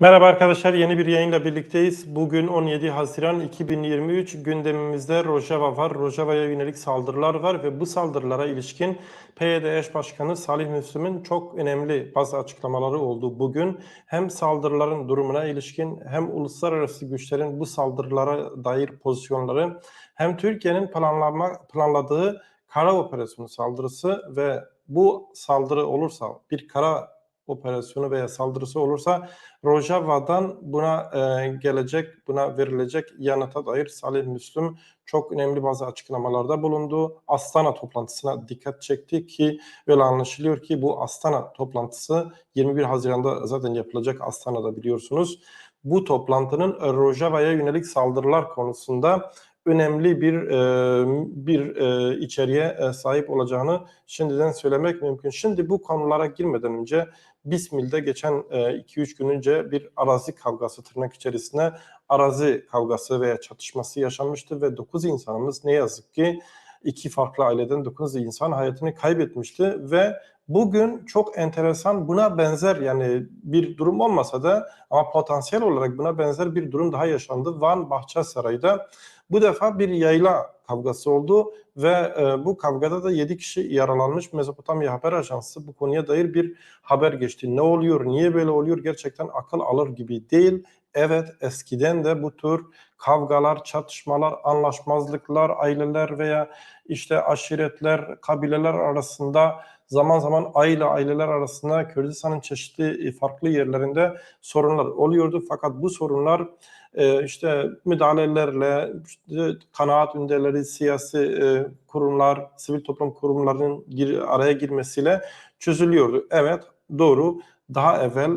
Merhaba arkadaşlar, yeni bir yayınla birlikteyiz. Bugün 17 Haziran 2023 gündemimizde Rojava var. Rojava'ya yönelik saldırılar var ve bu saldırılara ilişkin PYD eş başkanı Salih Müslüm'ün çok önemli bazı açıklamaları oldu bugün. Hem saldırıların durumuna ilişkin hem uluslararası güçlerin bu saldırılara dair pozisyonları hem Türkiye'nin planlama, planladığı kara operasyonu saldırısı ve bu saldırı olursa bir kara operasyonu veya saldırısı olursa Rojava'dan buna e, gelecek, buna verilecek yanıta dair Salih Müslüm çok önemli bazı açıklamalarda bulundu. Astana toplantısına dikkat çekti ki öyle anlaşılıyor ki bu Astana toplantısı 21 Haziran'da zaten yapılacak Astana'da biliyorsunuz. Bu toplantının Rojava'ya yönelik saldırılar konusunda önemli bir e, bir e, içeriğe e, sahip olacağını şimdiden söylemek mümkün. Şimdi bu konulara girmeden önce Bismil'de geçen 2-3 e, gün önce bir arazi kavgası tırnak içerisinde arazi kavgası veya çatışması yaşanmıştı ve 9 insanımız ne yazık ki iki farklı aileden 9 insan hayatını kaybetmişti ve bugün çok enteresan buna benzer yani bir durum olmasa da ama potansiyel olarak buna benzer bir durum daha yaşandı. Van Bahçesaray'da bu defa bir yayla kavgası oldu ve e, bu kavgada da 7 kişi yaralanmış. Mezopotamya Haber Ajansı bu konuya dair bir haber geçti. Ne oluyor, niye böyle oluyor gerçekten akıl alır gibi değil. Evet eskiden de bu tür kavgalar, çatışmalar, anlaşmazlıklar, aileler veya işte aşiretler, kabileler arasında zaman zaman aile aileler arasında Kürdistan'ın çeşitli e, farklı yerlerinde sorunlar oluyordu. Fakat bu sorunlar e, işte müdahalelerle, işte kanaat önderleri, siyasi e, kurumlar, sivil toplum kurumlarının gir, araya girmesiyle çözülüyordu. Evet doğru daha evvel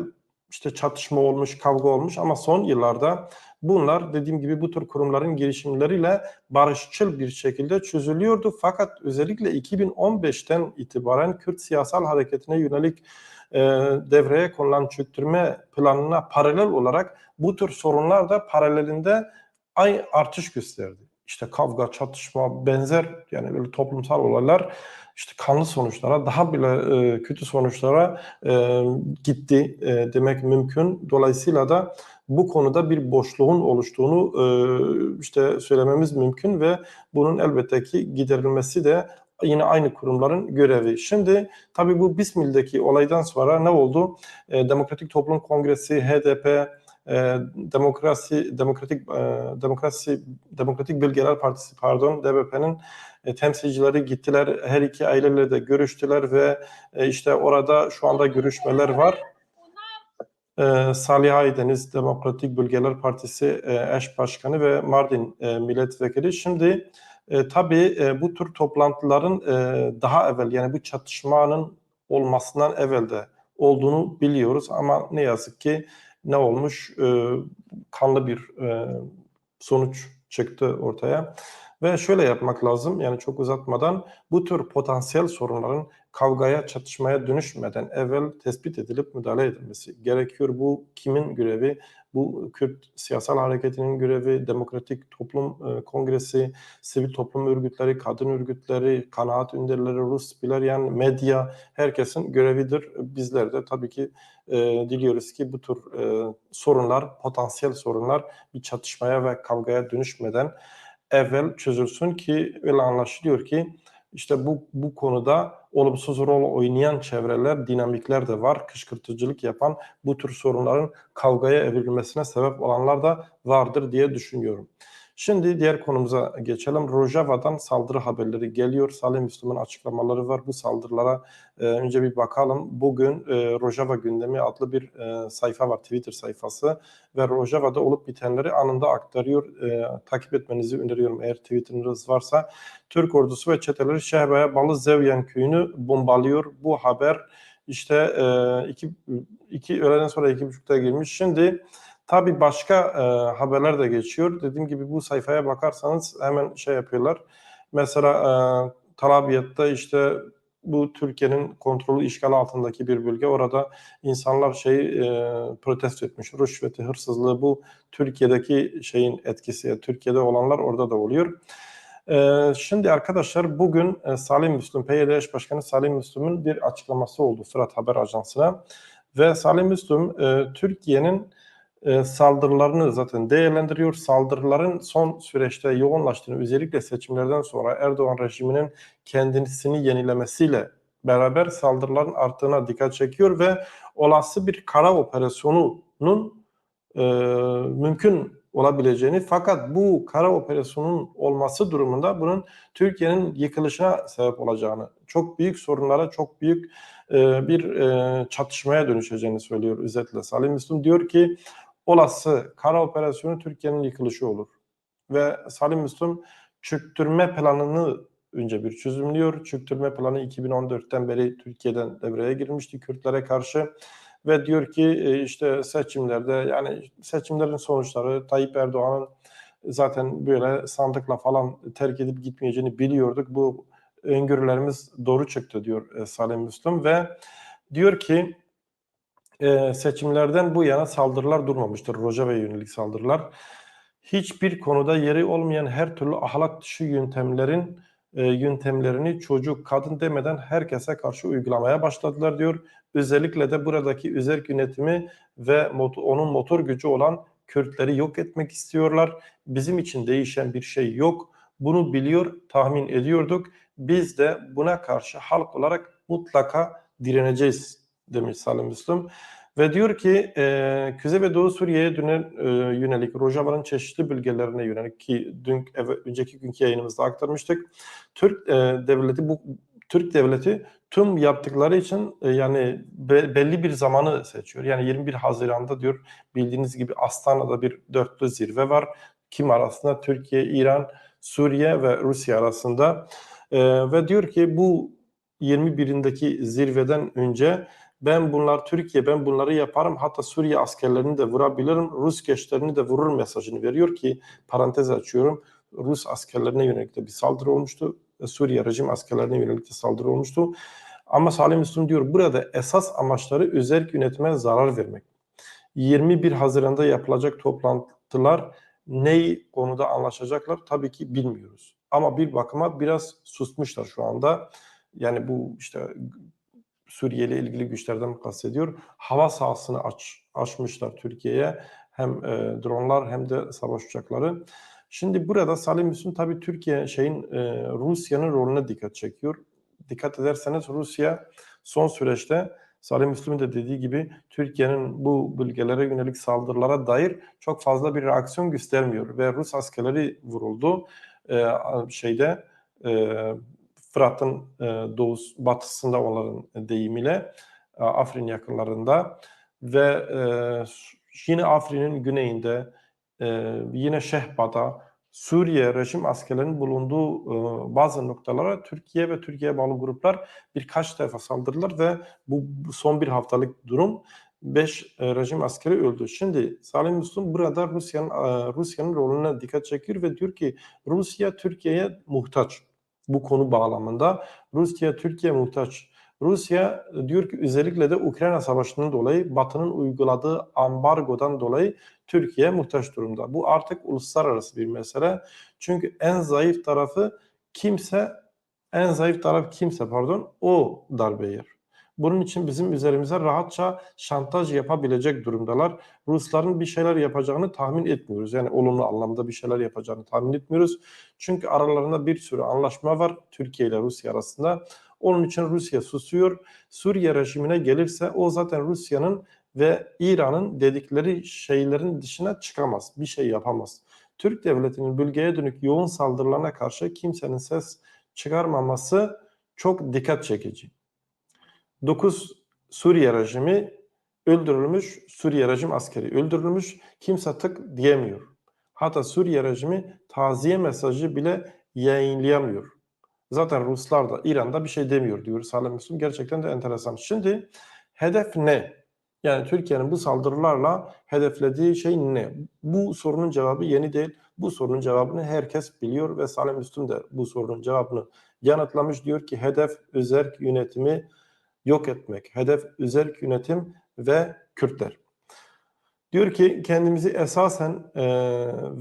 işte çatışma olmuş, kavga olmuş ama son yıllarda bunlar dediğim gibi bu tür kurumların girişimleriyle barışçıl bir şekilde çözülüyordu. Fakat özellikle 2015'ten itibaren Kürt siyasal hareketine yönelik e, devreye konulan çöktürme planına paralel olarak bu tür sorunlar da paralelinde ay artış gösterdi. İşte kavga, çatışma, benzer yani böyle toplumsal olaylar işte kanlı sonuçlara, daha bile e, kötü sonuçlara e, gitti e, demek mümkün. Dolayısıyla da bu konuda bir boşluğun oluştuğunu e, işte söylememiz mümkün ve bunun elbette ki giderilmesi de yine aynı kurumların görevi. Şimdi tabii bu Bismil'deki olaydan sonra ne oldu? E, Demokratik Toplum Kongresi, HDP, e, Demokrasi Demokratik e, Demokrasi Demokratik Bölgeler Partisi pardon DBP'nin e, temsilcileri gittiler. Her iki aileyle de görüştüler ve e, işte orada şu anda görüşmeler var. E, Salih Aydeniz Demokratik Bölgeler Partisi e, eş başkanı ve Mardin milletvekili. Şimdi e, tabii bu tür toplantıların daha evvel yani bu çatışmanın olmasından evvel de olduğunu biliyoruz ama ne yazık ki ne olmuş? Kanlı bir sonuç çıktı ortaya. Ve şöyle yapmak lazım yani çok uzatmadan bu tür potansiyel sorunların kavgaya, çatışmaya dönüşmeden evvel tespit edilip müdahale edilmesi gerekiyor. Bu kimin görevi? Bu Kürt siyasal hareketinin görevi, Demokratik Toplum e, Kongresi, sivil toplum örgütleri, kadın örgütleri, kanaat önderleri, Rus biler yani medya herkesin görevidir. Bizler de tabii ki e, diliyoruz ki bu tür e, sorunlar, potansiyel sorunlar bir çatışmaya ve kavgaya dönüşmeden evvel çözülsün ki öyle anlaşılıyor ki işte bu, bu konuda olumsuz rol oynayan çevreler, dinamikler de var. Kışkırtıcılık yapan bu tür sorunların kavgaya evrilmesine sebep olanlar da vardır diye düşünüyorum. Şimdi diğer konumuza geçelim. Rojava'dan saldırı haberleri geliyor. Salih Müslüm'ün açıklamaları var. Bu saldırılara e, önce bir bakalım. Bugün e, Rojava gündemi adlı bir e, sayfa var, Twitter sayfası ve Rojava'da olup bitenleri anında aktarıyor. E, takip etmenizi öneriyorum eğer Twitter'ınız varsa. Türk ordusu ve çeteleri Şehbaya Balı Zevyen köyünü bombalıyor. Bu haber işte e, iki, iki öğleden sonra iki buçukta girmiş. Şimdi Tabii başka e, haberler de geçiyor. Dediğim gibi bu sayfaya bakarsanız hemen şey yapıyorlar. Mesela e, Talabiyat'ta işte bu Türkiye'nin kontrolü işgal altındaki bir bölge. Orada insanlar şey e, protesto etmiş. Rüşveti, hırsızlığı bu Türkiye'deki şeyin etkisi. Türkiye'de olanlar orada da oluyor. E, şimdi arkadaşlar bugün e, Salim Müslüm, PYD eş başkanı Salim Müslüm'ün bir açıklaması oldu Fırat Haber Ajansı'na. Ve Salim Müslüm e, Türkiye'nin e, saldırılarını zaten değerlendiriyor. Saldırıların son süreçte yoğunlaştığını özellikle seçimlerden sonra Erdoğan rejiminin kendisini yenilemesiyle beraber saldırıların arttığına dikkat çekiyor ve olası bir kara operasyonunun e, mümkün olabileceğini fakat bu kara operasyonun olması durumunda bunun Türkiye'nin yıkılışına sebep olacağını, çok büyük sorunlara, çok büyük e, bir e, çatışmaya dönüşeceğini söylüyor özetle. Salim Müslüm diyor ki olası kara operasyonu Türkiye'nin yıkılışı olur. Ve Salim Müslüm çöktürme planını önce bir çözümlüyor. Çöktürme planı 2014'ten beri Türkiye'den devreye girmişti Kürtlere karşı ve diyor ki e, işte seçimlerde yani seçimlerin sonuçları Tayyip Erdoğan'ın zaten böyle sandıkla falan terk edip gitmeyeceğini biliyorduk. Bu öngörülerimiz doğru çıktı diyor e, Salim Müslüm ve diyor ki e, seçimlerden bu yana saldırılar durmamıştır. Rojava'ya yönelik saldırılar. Hiçbir konuda yeri olmayan her türlü ahlak dışı yöntemlerin e, yöntemlerini çocuk, kadın demeden herkese karşı uygulamaya başladılar diyor. Özellikle de buradaki özerk yönetimi ve motor, onun motor gücü olan Kürtleri yok etmek istiyorlar. Bizim için değişen bir şey yok. Bunu biliyor, tahmin ediyorduk. Biz de buna karşı halk olarak mutlaka direneceğiz demiş Salim Müslüm. Ve diyor ki e, Kuzey ve Doğu Suriye'ye dönen, e, yönelik Rojava'nın çeşitli bölgelerine yönelik ki dün eve, önceki günkü yayınımızda aktarmıştık. Türk e, devleti bu Türk devleti tüm yaptıkları için e, yani be, belli bir zamanı seçiyor. Yani 21 Haziran'da diyor bildiğiniz gibi Astana'da bir dörtlü zirve var. Kim arasında? Türkiye, İran, Suriye ve Rusya arasında. E, ve diyor ki bu 21'indeki zirveden önce ben bunlar Türkiye ben bunları yaparım. Hatta Suriye askerlerini de vurabilirim. Rus gençlerini de vurur mesajını veriyor ki parantez açıyorum Rus askerlerine yönelik de bir saldırı olmuştu Suriye rejim askerlerine yönelik de saldırı olmuştu. Ama Salim Müslüm diyor burada esas amaçları özerk yönetime zarar vermek. 21 Haziran'da yapılacak toplantılar ne konuda anlaşacaklar? Tabii ki bilmiyoruz. Ama bir bakıma biraz susmuşlar şu anda. Yani bu işte Suriye ile ilgili güçlerden bahsediyor. Hava sahasını aç, açmışlar Türkiye'ye. Hem e, dronlar hem de savaş uçakları. Şimdi burada Salim Müslüm tabii Türkiye şeyin e, Rusya'nın rolüne dikkat çekiyor. Dikkat ederseniz Rusya son süreçte Salim Müslüm'ün de dediği gibi Türkiye'nin bu bölgelere yönelik saldırılara dair çok fazla bir reaksiyon göstermiyor ve Rus askerleri vuruldu e, şeyde e, Fırat'ın e, doğusu, batısında onların deyimiyle e, Afrin yakınlarında ve e, yine Afrin'in güneyinde e, yine Şehba'da Suriye rejim askerlerinin bulunduğu e, bazı noktalara Türkiye ve Türkiye bağlı gruplar birkaç defa saldırdılar ve bu, son bir haftalık durum 5 e, rejim askeri öldü. Şimdi Salim Müslüm burada Rusya'nın Rusya'nın rolüne dikkat çekiyor ve diyor ki Rusya Türkiye'ye muhtaç bu konu bağlamında Rusya Türkiye muhtaç. Rusya diyor ki özellikle de Ukrayna Savaşı'nın dolayı Batı'nın uyguladığı ambargodan dolayı Türkiye muhtaç durumda. Bu artık uluslararası bir mesele. Çünkü en zayıf tarafı kimse en zayıf taraf kimse pardon o darbe yer. Bunun için bizim üzerimize rahatça şantaj yapabilecek durumdalar. Rusların bir şeyler yapacağını tahmin etmiyoruz. Yani olumlu anlamda bir şeyler yapacağını tahmin etmiyoruz. Çünkü aralarında bir sürü anlaşma var Türkiye ile Rusya arasında. Onun için Rusya susuyor. Suriye rejimine gelirse o zaten Rusya'nın ve İran'ın dedikleri şeylerin dışına çıkamaz. Bir şey yapamaz. Türk devletinin bölgeye dönük yoğun saldırılarına karşı kimsenin ses çıkarmaması çok dikkat çekici. 9 Suriye rejimi öldürülmüş, Suriye rejim askeri öldürülmüş, kimse tık diyemiyor. Hatta Suriye rejimi taziye mesajı bile yayınlayamıyor. Zaten Ruslar da İran'da bir şey demiyor diyor Salim Müslüm. Gerçekten de enteresan. Şimdi hedef ne? Yani Türkiye'nin bu saldırılarla hedeflediği şey ne? Bu sorunun cevabı yeni değil. Bu sorunun cevabını herkes biliyor ve Salim Müslüm de bu sorunun cevabını yanıtlamış. Diyor ki hedef özerk yönetimi yok etmek. Hedef özerk yönetim ve Kürtler. Diyor ki kendimizi esasen e,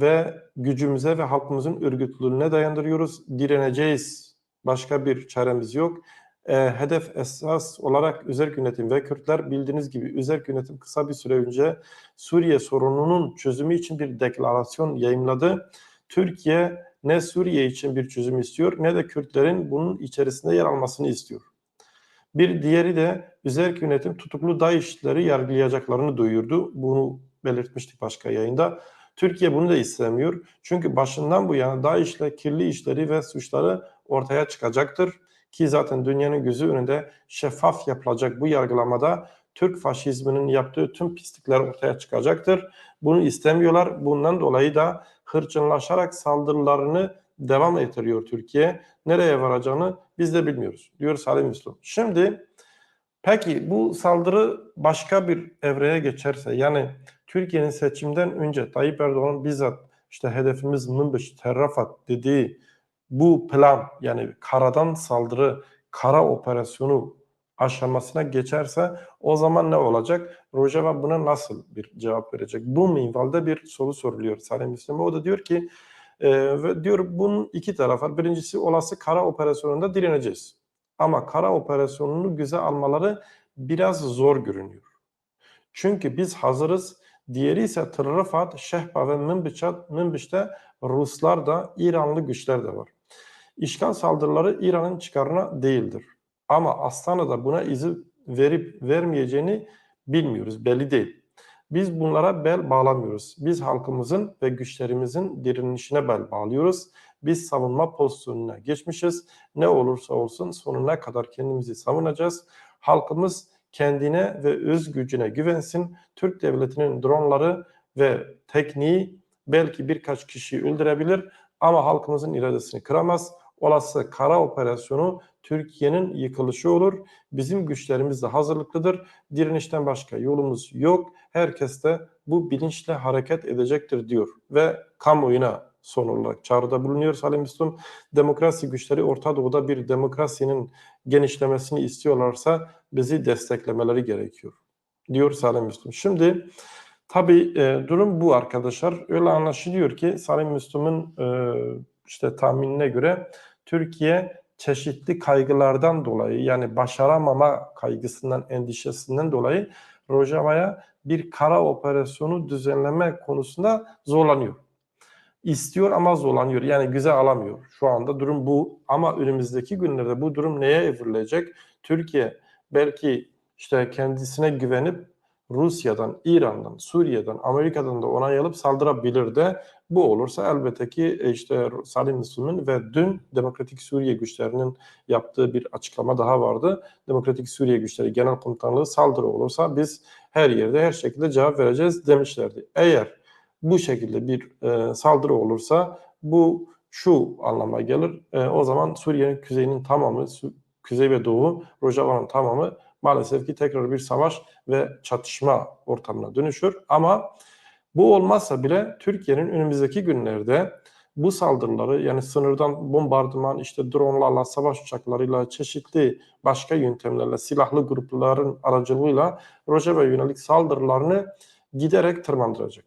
ve gücümüze ve halkımızın örgütlülüğüne dayandırıyoruz. Direneceğiz. Başka bir çaremiz yok. E, hedef esas olarak özerk yönetim ve Kürtler bildiğiniz gibi özerk yönetim kısa bir süre önce Suriye sorununun çözümü için bir deklarasyon yayımladı. Türkiye ne Suriye için bir çözüm istiyor ne de Kürtlerin bunun içerisinde yer almasını istiyor. Bir diğeri de özerk yönetim tutuklu DAEŞ'leri yargılayacaklarını duyurdu. Bunu belirtmiştik başka yayında. Türkiye bunu da istemiyor. Çünkü başından bu yana DAEŞ'le kirli işleri ve suçları ortaya çıkacaktır. Ki zaten dünyanın gözü önünde şeffaf yapılacak bu yargılamada Türk faşizminin yaptığı tüm pislikler ortaya çıkacaktır. Bunu istemiyorlar. Bundan dolayı da hırçınlaşarak saldırılarını devam ettiriyor Türkiye. Nereye varacağını biz de bilmiyoruz diyor Salim Müslüm. Şimdi peki bu saldırı başka bir evreye geçerse yani Türkiye'nin seçimden önce Tayyip Erdoğan bizzat işte hedefimiz Münbiş, Terrafat dediği bu plan yani karadan saldırı, kara operasyonu aşamasına geçerse o zaman ne olacak? Rojava buna nasıl bir cevap verecek? Bu minvalde bir soru soruluyor Salim Müslüm'e. O da diyor ki e, ve diyor bunun iki tarafı var. Birincisi olası kara operasyonunda direneceğiz. Ama kara operasyonunu göze almaları biraz zor görünüyor. Çünkü biz hazırız. Diğeri ise Tırrıfat, Şehba ve Münbiçat, Münbiç'te Ruslar da İranlı güçler de var. İşgal saldırıları İran'ın çıkarına değildir. Ama Astana'da buna izin verip vermeyeceğini bilmiyoruz, belli değil. Biz bunlara bel bağlamıyoruz. Biz halkımızın ve güçlerimizin direnişine bel bağlıyoruz. Biz savunma pozisyonuna geçmişiz. Ne olursa olsun sonuna kadar kendimizi savunacağız. Halkımız kendine ve öz gücüne güvensin. Türk devletinin dronları ve tekniği belki birkaç kişiyi öldürebilir ama halkımızın iradesini kıramaz. Olası kara operasyonu Türkiye'nin yıkılışı olur. Bizim güçlerimiz de hazırlıklıdır. Direnişten başka yolumuz yok. Herkes de bu bilinçle hareket edecektir diyor. Ve kamuoyuna son olarak çağrıda bulunuyor Salim Müslüm. Demokrasi güçleri Orta Doğu'da bir demokrasinin genişlemesini istiyorlarsa bizi desteklemeleri gerekiyor. Diyor Salim Müslüm. Şimdi tabii e, durum bu arkadaşlar. Öyle anlaşılıyor ki Salim Müslüm'ün e, işte tahminine göre Türkiye çeşitli kaygılardan dolayı yani başaramama kaygısından, endişesinden dolayı Rojava'ya bir kara operasyonu düzenleme konusunda zorlanıyor. İstiyor ama zorlanıyor. Yani güzel alamıyor. Şu anda durum bu. Ama önümüzdeki günlerde bu durum neye evrilecek? Türkiye belki işte kendisine güvenip Rusya'dan, İran'dan, Suriye'den, Amerika'dan da onay alıp saldırabilir de bu olursa elbette ki e, işte Salim Müslüm'ün ve dün Demokratik Suriye güçlerinin yaptığı bir açıklama daha vardı. Demokratik Suriye güçleri genel komutanlığı saldırı olursa biz her yerde her şekilde cevap vereceğiz demişlerdi. Eğer bu şekilde bir e, saldırı olursa bu şu anlama gelir. E, o zaman Suriye'nin kuzeyinin tamamı, kuzey ve doğu, Rojava'nın tamamı maalesef ki tekrar bir savaş ve çatışma ortamına dönüşür. Ama bu olmazsa bile Türkiye'nin önümüzdeki günlerde bu saldırıları yani sınırdan bombardıman işte dronlarla, savaş uçaklarıyla, çeşitli başka yöntemlerle, silahlı grupların aracılığıyla Rojava yönelik saldırılarını giderek tırmandıracak.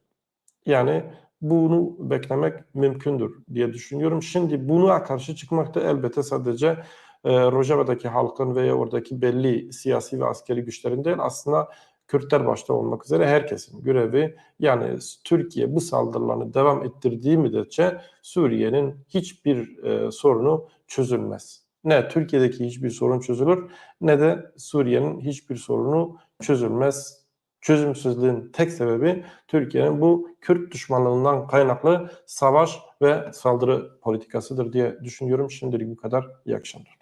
Yani bunu beklemek mümkündür diye düşünüyorum. Şimdi buna karşı çıkmak da elbette sadece e, Rojava'daki halkın veya oradaki belli siyasi ve askeri güçlerin değil aslında Kürtler başta olmak üzere herkesin görevi yani Türkiye bu saldırılarını devam ettirdiği müddetçe Suriye'nin hiçbir e, sorunu çözülmez. Ne Türkiye'deki hiçbir sorun çözülür ne de Suriye'nin hiçbir sorunu çözülmez. Çözümsüzlüğün tek sebebi Türkiye'nin bu Kürt düşmanlığından kaynaklı savaş ve saldırı politikasıdır diye düşünüyorum. Şimdilik bu kadar. İyi akşamlar.